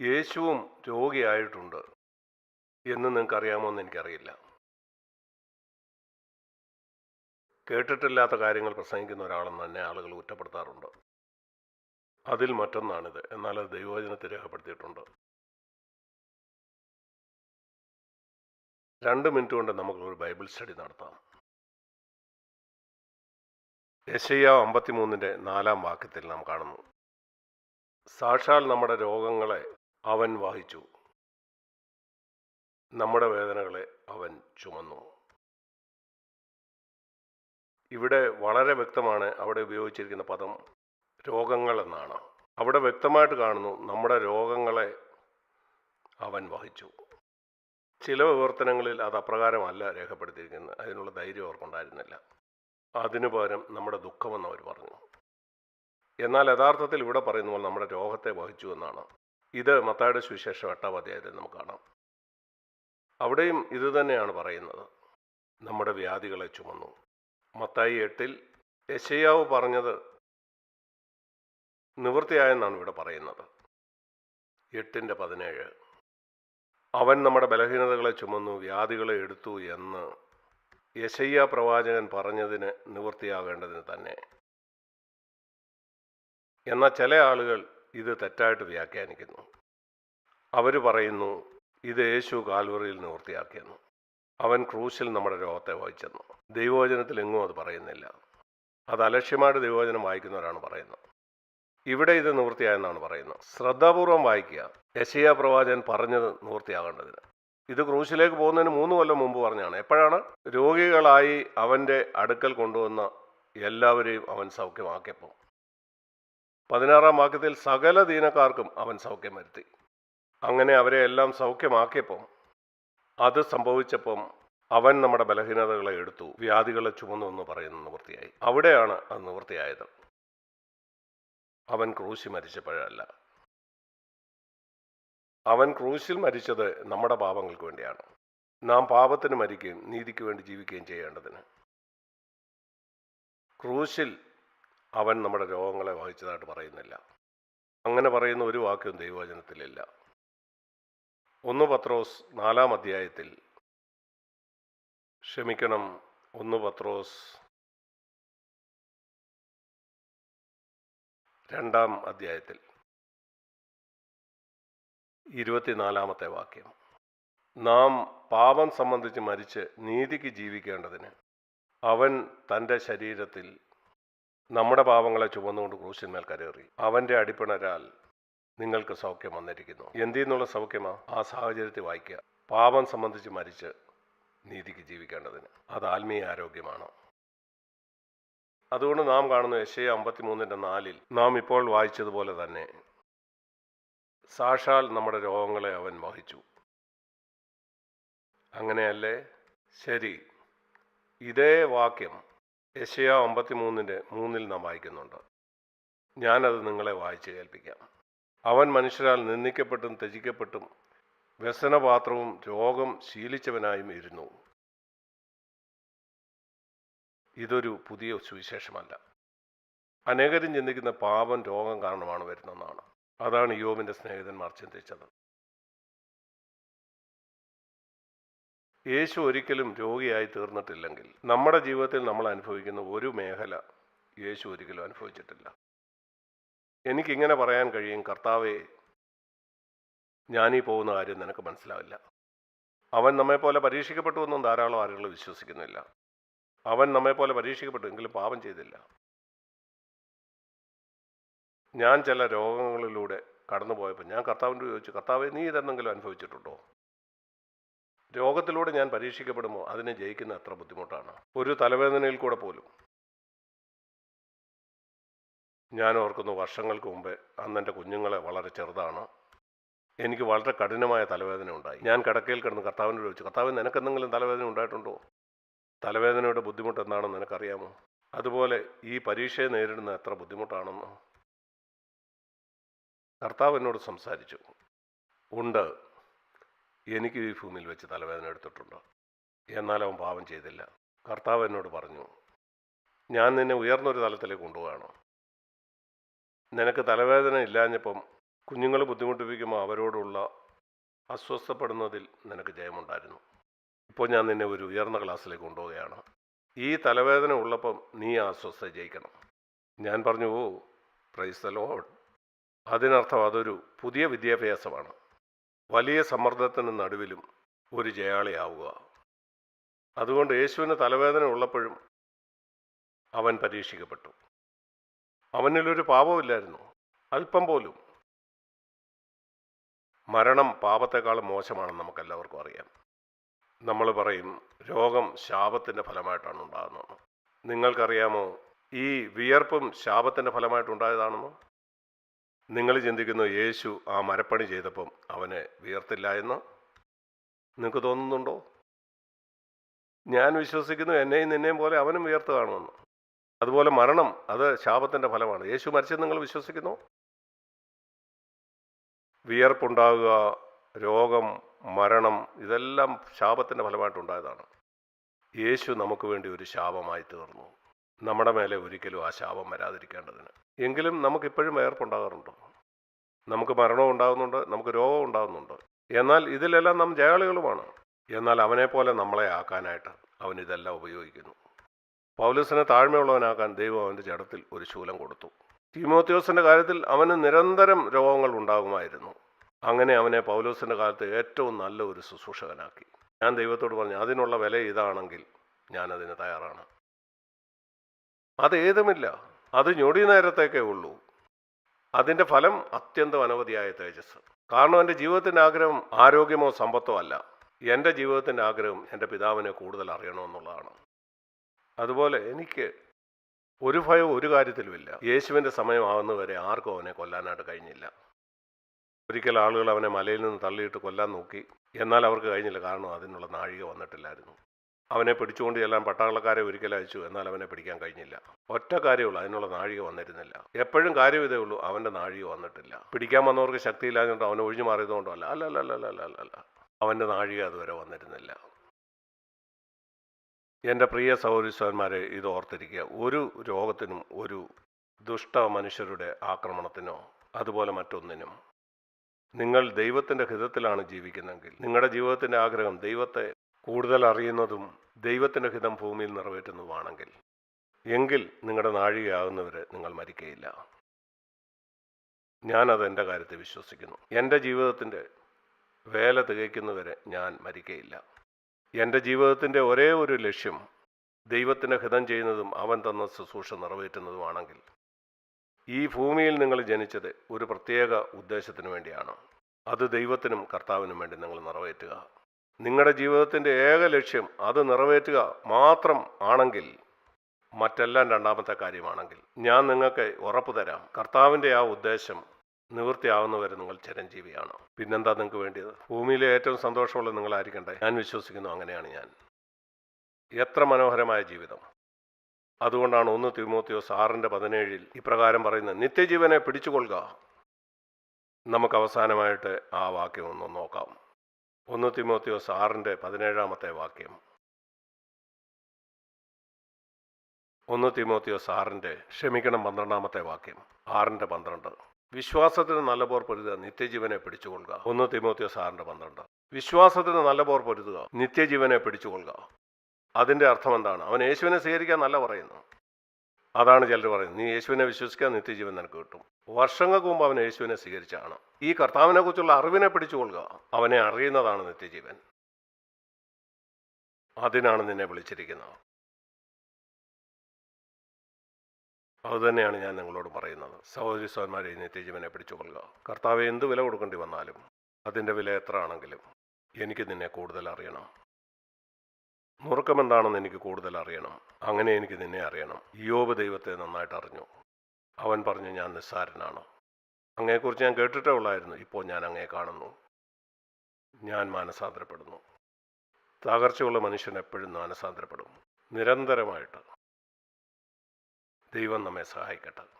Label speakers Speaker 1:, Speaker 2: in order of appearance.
Speaker 1: യേശുവും രോഗിയായിട്ടുണ്ട് എന്ന് നിങ്ങൾക്കറിയാമോ എന്ന് എനിക്കറിയില്ല. കേട്ടിട്ടില്ലാത്ത കാര്യങ്ങൾ പ്രസംഗിക്കുന്ന ഒരാളെന്ന് തന്നെ ആളുകൾ കുറ്റപ്പെടുത്താറുണ്ട്. അതിൽ മറ്റൊന്നാണിത്. എന്നാൽ അത് ദൈവവചനത്തിൽ രേഖപ്പെടുത്തിയിട്ടുണ്ട്. രണ്ട് മിനിറ്റ് കൊണ്ട് നമുക്കൊരു ബൈബിൾ സ്റ്റഡി നടത്താം. യശയ്യ അമ്പത്തിമൂന്നിന്റെ നാലാം വാക്യത്തിൽ നാം കാണുന്നു. സാക്ഷാൽ നമ്മുടെ രോഗങ്ങളെ അവൻ വഹിച്ചു. നമ്മുടെ വേദനകളെ അവൻ ചുമന്നു. ഇവിടെ വളരെ വ്യക്തമാണ് അവിടെ ഉപയോഗിച്ചിരിക്കുന്ന പദം രോഗങ്ങൾ എന്നാണ്. അവിടെ വ്യക്തമായിട്ട് കാണുന്നു നമ്മുടെ രോഗങ്ങളെ അവൻ വഹിച്ചു. ചില വിവർത്തനങ്ങളിൽ അത് അപ്രകാരമല്ല രേഖപ്പെടുത്തിയിരിക്കുന്നത്. അതിനുള്ള ധൈര്യം അവർക്കുണ്ടായിരുന്നില്ല. അതിനു പകരം നമ്മുടെ ദുഃഖമെന്ന് അവർ പറഞ്ഞു. എന്നാൽ യഥാർത്ഥത്തിൽ ഇവിടെ പറയുന്ന പോലെ നമ്മുടെ രോഗത്തെ വഹിച്ചു എന്നാണ്. ഇത് മത്തായുടെ സുവിശേഷം എട്ടാം അധ്യായത്തിൽ നമുക്ക് കാണാം. അവിടെയും ഇത് തന്നെയാണ് പറയുന്നത്. നമ്മുടെ വ്യാധികളെ ചുമന്നു. മത്തായി എട്ടിൽ യശയാവ് പറഞ്ഞത് നിവൃത്തിയായെന്നാണ് ഇവിടെ പറയുന്നത്. എട്ടിന്റെ പതിനേഴ്. അവൻ നമ്മുടെ ബലഹീനതകളെ ചുമന്നു വ്യാധികളെ എടുത്തു എന്ന് യശയ്യ പ്രവാചകൻ പറഞ്ഞതിന് നിവൃത്തിയാകേണ്ടതിന് തന്നെ. എന്നാൽ ചില ആളുകൾ ഇത് തെറ്റായിട്ട് വ്യാഖ്യാനിക്കുന്നു. അവർ പറയുന്നു ഇത് യേശു കാൽവറിയിൽ നിവൃത്തിയാക്കിയെന്നു. അവൻ ക്രൂശിൽ നമ്മുടെ രോഗത്തെ വഹിച്ചെന്നു. ദൈവവചനത്തിൽ എങ്ങും അത് പറയുന്നില്ല. അത് അലക്ഷ്യമായിട്ട് ദൈവവചനം വായിക്കുന്നവരാണ് പറയുന്നത്. ഇവിടെ ഇത് നിവൃത്തിയായെന്നാണ് പറയുന്നത്. ശ്രദ്ധാപൂർവം വായിക്കുക. യശയ പ്രവാചകൻ പറഞ്ഞത് നിവൃത്തിയാകേണ്ടതിന്. ഇത് ക്രൂശിലേക്ക് പോകുന്നതിന് മൂന്ന് കൊല്ലം മുമ്പ് പറഞ്ഞാണ്. എപ്പോഴാണ്? രോഗികളായി അവന്റെ അടുക്കൽ കൊണ്ടുവന്ന എല്ലാവരെയും അവൻ സൗഖ്യമാക്കിയപ്പോൾ പതിനാറാം വാക്യത്തിൽ സകല ദീനക്കാർക്കും അവൻ സൗഖ്യം വരുത്തി. അങ്ങനെ അവരെ എല്ലാം സൗഖ്യമാക്കിയപ്പം അത് സംഭവിച്ചപ്പം അവൻ നമ്മുടെ ബലഹീനതകളെ എടുത്തു വ്യാധികളെ ചുമന്നു എന്ന് പറയുന്ന നിവൃത്തിയായി. അവിടെയാണ് അത് നിവൃത്തിയായത്. അവൻ ക്രൂശി മരിച്ചപ്പോഴല്ല. അവൻ ക്രൂശിൽ മരിച്ചത് നമ്മുടെ പാപങ്ങൾക്ക് വേണ്ടിയാണ്. നാം പാപത്തിന് മരിക്കുകയും നീതിക്ക് വേണ്ടി ജീവിക്കുകയും ചെയ്യേണ്ടതിന്. ക്രൂശിൽ അവൻ നമ്മുടെ രോഗങ്ങളെ വഹിച്ചതായിട്ട് പറയുന്നില്ല. അങ്ങനെ പറയുന്ന ഒരു വാക്യവും ദൈവവചനത്തിലില്ല. ഒന്ന് പത്രോസ് നാലാം അധ്യായത്തിൽ ക്ഷമിക്കണം ഒന്ന് പത്രോസ് രണ്ടാം അധ്യായത്തിൽ. ഇരുപത്തിനാലാമത്തെ വാക്യം. നാം പാപം സംബന്ധിച്ച് മരിച്ച് നീതിക്ക് ജീവിക്കേണ്ടതിന് അവൻ തന്റെ ശരീരത്തിൽ നമ്മുടെ പാപങ്ങളെ ചുമന്നുകൊണ്ട് ക്രൂശിന്മേൽ കരേറി അവന്റെ അടിപ്പിണരാൽ നിങ്ങൾക്ക് സൗഖ്യം വന്നിരിക്കുന്നു. എന്തിന്നുള്ള സൗഖ്യമാ? ആ സാഹചര്യത്തിൽ വായിക്കുക. പാപം സംബന്ധിച്ച് മരിച്ച് നീതിക്ക് ജീവിക്കേണ്ടതിന്. അത് ആത്മീയ ആരോഗ്യമാണ്? അതുകൊണ്ട് നാം കാണുന്നു യശയ അമ്പത്തിമൂന്നിന്റെ നാലിൽ നാം ഇപ്പോൾ വായിച്ചതുപോലെ തന്നെ സാക്ഷാൽ നമ്മുടെ രോഗങ്ങളെ അവൻ വഹിച്ചു. അങ്ങനെയല്ലേ? ശരി. ഇതേ വാക്യം യശയ അമ്പത്തിമൂന്നിന്റെ മൂന്നിൽ നാം വായിക്കുന്നുണ്ട്. ഞാനത് നിങ്ങളെ വായിച്ച് കേൾപ്പിക്കാം. അവൻ മനുഷ്യരാൽ നിന്ദിക്കപ്പെട്ടും ത്യജിക്കപ്പെട്ടും വ്യസനപാത്രവും രോഗം ശീലിച്ചവനായും ഇരുന്നു. ഇതൊരു പുതിയ സുവിശേഷമല്ല. അനേകരും ചിന്തിക്കുന്ന പാപം രോഗം കാരണമാണ് വരുന്നതെന്നാണ്. അതാണ് യോബിന്റെ സ്നേഹിതന്മാർ ചിന്തിച്ചത്. യേശു ഒരിക്കലും രോഗിയായി തീർന്നിട്ടില്ലെങ്കിൽ നമ്മുടെ ജീവിതത്തിൽ നമ്മൾ അനുഭവിക്കുന്ന ഒരു മേഖല യേശു ഒരിക്കലും അനുഭവിച്ചിട്ടില്ല. എനിക്കിങ്ങനെ പറയാൻ കഴിയും കർത്താവെ ഞാനീ പോകുന്ന കാര്യം നിനക്ക് മനസ്സിലാവില്ല. അവൻ നമ്മെപ്പോലെ പരീക്ഷിക്കപ്പെട്ടു എന്നും ധാരാളം ആളുകൾ വിശ്വസിക്കുന്നില്ല. അവൻ നമ്മെപ്പോലെ പരീക്ഷിക്കപ്പെട്ടു എങ്കിലും പാപം ചെയ്തില്ല. ഞാൻ ചില രോഗങ്ങളിലൂടെ കടന്നു പോയപ്പോൾ ഞാൻ കർത്താവിന്റെ ചോദിച്ചു കർത്താവ് നീ ഇതെന്തെങ്കിലും അനുഭവിച്ചിട്ടുണ്ടോ? രോഗത്തിലൂടെ ഞാൻ പരീക്ഷിക്കപ്പെടുമോ? അതിനെ ജയിക്കുന്ന അത്ര ബുദ്ധിമുട്ടാണ്. ഒരു തലവേദനയിൽ കൂടെ പോലും. ഞാൻ ഓർക്കുന്നു വർഷങ്ങൾക്ക് മുമ്പേ അന്ന് എന്റെ കുഞ്ഞുങ്ങളെ വളരെ ചെറുതാണ്. എനിക്ക് വളരെ കഠിനമായ തലവേദന ഉണ്ടായി. ഞാൻ കിടക്കയിൽ കിടന്ന് കർത്താവിനോട് ചോദിച്ചു കർത്താവ് നിനക്ക് എന്തെങ്കിലും തലവേദന ഉണ്ടായിട്ടുണ്ടോ? തലവേദനയുടെ ബുദ്ധിമുട്ട് എന്താണെന്ന് നിനക്കറിയാമോ? അതുപോലെ ഈ പരീക്ഷയെ നേരിടുന്ന എത്ര ബുദ്ധിമുട്ടാണെന്ന്. കർത്താവ് എന്നോട് സംസാരിച്ചു ഉണ്ട്. എനിക്ക് ഈ ഭൂമിയിൽ വെച്ച് തലവേദന എടുത്തിട്ടുണ്ട്? എന്നാൽ അവൻ പാപം ചെയ്തില്ല. കർത്താവ് എന്നോട് പറഞ്ഞു ഞാൻ നിന്നെ ഉയർന്നൊരു തലത്തിലേക്ക് കൊണ്ടുപോവാണ് നിനക്ക് തലവേദന ഇല്ലാഞ്ഞപ്പം കുഞ്ഞുങ്ങൾ ബുദ്ധിമുട്ടിപ്പിക്കുമ്പോൾ അവരോടുള്ള അസ്വസ്ഥപ്പെടുന്നതിൽ നിനക്ക് ജയമുണ്ടായിരുന്നു. ഇപ്പോൾ ഞാൻ നിന്നെ ഒരു ഉയർന്ന ക്ലാസ്സിലേക്ക് കൊണ്ടുപോവുകയാണ്. ഈ തലവേദന ഉള്ളപ്പം നീ ആ അസ്വസ്ഥ ജയിക്കണം. ഞാൻ പറഞ്ഞു ഓ പ്രൈസ് ദ ലോഡ്. അതിനർത്ഥം അതൊരു പുതിയ വിദ്യാഭ്യാസമാണ്. വലിയ സമ്മർദ്ദത്തിന് നടുവിലും ഒരു ജയാളിയാവുക. അതുകൊണ്ട് യേശുവിന് തലവേദന ഉള്ളപ്പോഴും അവൻ പരീക്ഷിക്കപ്പെട്ടു. അവനിലൊരു പാപമില്ലായിരുന്നു അല്പം പോലും. മരണം പാപത്തെക്കാളും മോശമാണെന്ന് നമുക്കെല്ലാവർക്കും അറിയാം. നമ്മൾ പറയും രോഗം ശാപത്തിന്റെ ഫലമായിട്ടാണ് ഉണ്ടാകുന്നത് നിങ്ങൾക്കറിയാമോ ഈ വിയർപ്പും ശാപത്തിന്റെ ഫലമായിട്ടുണ്ടായതാണെന്നോ നിങ്ങൾ ചിന്തിക്കുന്നു യേശു ആ മരപ്പണി ചെയ്തപ്പം അവനെ വിയർത്തില്ല എന്ന്? നിങ്ങൾക്ക് തോന്നുന്നുണ്ടോ? ഞാൻ വിശ്വസിക്കുന്നു എന്നെയും നിന്നെയും പോലെ അവനും വിയർത്ത് കാണുമെന്ന്. അതുപോലെ മരണം അത് ശാപത്തിന്റെ ഫലമാണ്. യേശു മരിച്ചത് നിങ്ങൾ വിശ്വസിക്കുന്നു? വിയർപ്പുണ്ടാകുക രോഗം മരണം ഇതെല്ലാം ശാപത്തിന്റെ ഫലമായിട്ടുണ്ടായതാണ്. യേശു നമുക്ക് വേണ്ടി ഒരു ശാപമായി തീർന്നു. നമ്മുടെ മേലെ ഒരിക്കലും ആ ശാപം വരാതിരിക്കേണ്ടതിന്. എങ്കിലും നമുക്കിപ്പോഴും വേർപ്പുണ്ടാകാറുണ്ട്. നമുക്ക് മരണവും ഉണ്ടാകുന്നുണ്ട് നമുക്ക് രോഗവും ഉണ്ടാകുന്നുണ്ട്. എന്നാൽ ഇതിലെല്ലാം നാം ജയാളികളുമാണ്. എന്നാൽ അവനെപ്പോലെ നമ്മളെ ആക്കാനായിട്ട് അവൻ ഇതെല്ലാം ഉപയോഗിക്കുന്നു. പൗലസിനെ താഴ്മയുള്ളവനാക്കാൻ ദൈവം അവന്റെ ജഡത്തിൽ ഒരു ശൂലം കൊടുത്തു. തീമോത്യോസിന്റെ കാര്യത്തിൽ അവന് നിരന്തരം രോഗങ്ങൾ ഉണ്ടാകുമായിരുന്നു. അങ്ങനെ അവനെ പൗലോസിന്റെ കാലത്ത് ഏറ്റവും നല്ല ഒരു ശുശ്രൂഷകനാക്കി. ഞാൻ ദൈവത്തോട് പറഞ്ഞു അതിനുള്ള വില ഇതാണെങ്കിൽ ഞാനതിന് തയ്യാറാണ്. അത് ഏതുമില്ല അത് ഞൊടി നേരത്തേക്കേ ഉള്ളൂ. അതിന്റെ ഫലം അത്യന്തം അനവധിയായ തേജസ്. കാരണം എന്റെ ജീവിതത്തിന്റെ ആഗ്രഹം ആരോഗ്യമോ സമ്പത്തോ അല്ല. എന്റെ ജീവിതത്തിന്റെ ആഗ്രഹം എന്റെ പിതാവിനെ കൂടുതൽ അറിയണമെന്നുള്ളതാണ്. അതുപോലെ എനിക്ക് ഒരു ഭയവും ഒരു കാര്യത്തിലുമില്ല. യേശുവിന്റെ സമയമാകുന്നവരെ ആർക്കും അവനെ കൊല്ലാനായിട്ട് കഴിഞ്ഞില്ല. ഒരിക്കൽ ആളുകൾ അവനെ മലയിൽ നിന്ന് തള്ളിയിട്ട് കൊല്ലാൻ നോക്കി. എന്നാൽ അവർക്ക് കഴിഞ്ഞില്ല. കാരണം അതിനുള്ള നാഴിക വന്നിട്ടില്ലായിരുന്നു. അവനെ പിടിച്ചുകൊണ്ട് ചെല്ലാൻ പട്ടാളക്കാരെ ഒരിക്കൽ അയച്ചു എന്നാൽ അവനെ പിടിക്കാൻ കഴിഞ്ഞില്ല. ഒറ്റ കാര്യമുള്ളൂ അതിനുള്ള നാഴിക വന്നിരുന്നില്ല. എപ്പോഴും കാര്യം ഇതേ ഉള്ളൂ അവന്റെ നാഴിക വന്നിട്ടില്ല. പിടിക്കാൻ വന്നവർക്ക് ശക്തിയില്ലാഞ്ഞിട്ട് അവനെ ഒഴിഞ്ഞു മാറിയതുകൊണ്ടോ അല്ല അല്ല അല്ല അല്ല അല്ല അല്ല അവന്റെ നാഴിക അതുവരെ വന്നിരുന്നില്ല. എന്റെ പ്രിയ സൗരസ്വന്മാരെ ഇത് ഓർത്തിരിക്കുക. ഒരു രോഗത്തിനും ഒരു ദുഷ്ട മനുഷ്യരുടെ ആക്രമണത്തിനോ അതുപോലെ മറ്റൊന്നിനും നിങ്ങൾ ദൈവത്തിന്റെ ഹിതത്തിലാണ് ജീവിക്കുന്നതെങ്കിൽ നിങ്ങളുടെ ജീവിതത്തിന്റെ ആഗ്രഹം ദൈവത്തെ കൂടുതൽ അറിയുന്നതും ദൈവത്തിന്റെ ഹിതം ഭൂമിയിൽ നിറവേറ്റുന്നതുമാണെങ്കിൽ എങ്കിൽ നിങ്ങളുടെ നാഴികയാകുന്നവർ നിങ്ങൾ മരിക്കയില്ല. ഞാനത് എന്റെ കാര്യത്തിൽ വിശ്വസിക്കുന്നു. എന്റെ ജീവിതത്തിന്റെ വേല തികയ്ക്കുന്നവരെ ഞാൻ മരിക്കയില്ല. എന്റെ ജീവിതത്തിന്റെ ഒരേ ഒരു ലക്ഷ്യം ദൈവത്തിന്റെ ഹിതം ചെയ്യുന്നതും അവൻ തന്ന ശുശ്രൂഷ നിറവേറ്റുന്നതുമാണെങ്കിൽ ഈ ഭൂമിയിൽ നിങ്ങൾ ജനിച്ചത് ഒരു പ്രത്യേക ഉദ്ദേശത്തിന് വേണ്ടിയാണ്. അത് ദൈവത്തിനും കർത്താവിനും വേണ്ടി നിങ്ങൾ നിറവേറ്റുക. നിങ്ങളുടെ ജീവിതത്തിന്റെ ഏക ലക്ഷ്യം അത് നിറവേറ്റുക മാത്രം ആണെങ്കിൽ മറ്റെല്ലാം രണ്ടാമത്തെ കാര്യമാണെങ്കിൽ. ഞാൻ നിങ്ങൾക്ക് ഉറപ്പ് തരാം. കർത്താവിന്റെ ആ ഉദ്ദേശം നിവൃത്തിയാവുന്നവരെ നിങ്ങൾ ചിരഞ്ജീവിയാണ്. പിന്നെന്താ നിങ്ങൾക്ക് വേണ്ടിയത്? ഭൂമിയിലെ ഏറ്റവും സന്തോഷമുള്ള നിങ്ങളായിരിക്കണ്ടേ? ഞാൻ വിശ്വസിക്കുന്നു അങ്ങനെയാണ് ഞാൻ. എത്ര മനോഹരമായ ജീവിതം. അതുകൊണ്ടാണ് ഒന്ന് തിമോത്തിയോസ് ആറിന്റെ പതിനേഴിൽ ഇപ്രകാരം പറയുന്നത് നിത്യജീവനെ പിടിച്ചുകൊള്ളുക. നമുക്ക് അവസാനമായിട്ട് ആ വാക്യം ഒന്ന് നോക്കാം. ഒന്ന് തിമോത്തിയോസ് ആറിന്റെ പതിനേഴാമത്തെ വാക്യം. ഒന്ന് തിമോത്തിയോസ് ആറിന്റെ ക്ഷമിക്കണം പന്ത്രണ്ടാമത്തെ വാക്യം. ആറിന്റെ പന്ത്രണ്ട്. വിശ്വാസത്തിന് നല്ല പോർ പൊരുതുക നിത്യജീവനെ പിടിച്ചുകൊള്ളുക. ഒന്ന് തിമോത്തിയോസ് ആറിന്റെ പന്ത്രണ്ട്. വിശ്വാസത്തിന് നല്ല പോർ പൊരുതുക നിത്യജീവനെ പിടിച്ചുകൊള്ളുക. അതിന്റെ അർത്ഥം എന്താണ് അവൻ യേശുവിനെ സ്വീകരിക്കാൻ നല്ല പറയുന്നു. അതാണ് ചിലർ പറയുന്നത്. നീ യേശുവിനെ വിശ്വസിക്കാൻ നിത്യജീവൻ നിനക്ക് കിട്ടും. വർഷങ്ങൾക്ക് മുമ്പ് അവൻ യേശുവിനെ സ്വീകരിച്ചാണ് ഈ കർത്താവിനെ കുറിച്ചുള്ള അറിവിനെ പിടിച്ചുകൊള്ളുക അവനെ അറിയുന്നതാണ് നിത്യജീവൻ. അതിനാണ് നിന്നെ വിളിച്ചിരിക്കുന്നത്. അതുതന്നെയാണ് ഞാൻ നിങ്ങളോട് പറയുന്നത്. സഹോദരി സഹോദരന്മാരെ നിത്യജീവനെ പിടിച്ചുകൊള്ളുക. കർത്താവ് എന്ത് വില കൊടുക്കേണ്ടി വന്നാലും അതിന്റെ വില എത്ര ആണെങ്കിലും എനിക്ക് നിന്നെ കൂടുതൽ അറിയണം. നുറുക്കം എന്താണെന്ന് എനിക്ക് കൂടുതൽ അറിയണം. അങ്ങനെ എനിക്ക് നിന്നെ അറിയണം. യോബ് ദൈവത്തെ നന്നായിട്ട് അറിഞ്ഞു. അവൻ പറഞ്ഞു ഞാൻ നിസ്സാരനാണ്. അങ്ങയെക്കുറിച്ച് ഞാൻ കേട്ടിട്ടേ ഉള്ളായിരുന്നു. ഇപ്പോൾ ഞാൻ അങ്ങയെ കാണുന്നു. ഞാൻ മാനസാന്തരപ്പെടുന്നു. തകർച്ചയുള്ള മനുഷ്യൻ എപ്പോഴും മാനസാന്തരപ്പെടും. നിരന്തരമായിട്ട് ദൈവം നമ്മെ സഹായിക്കട്ടെ.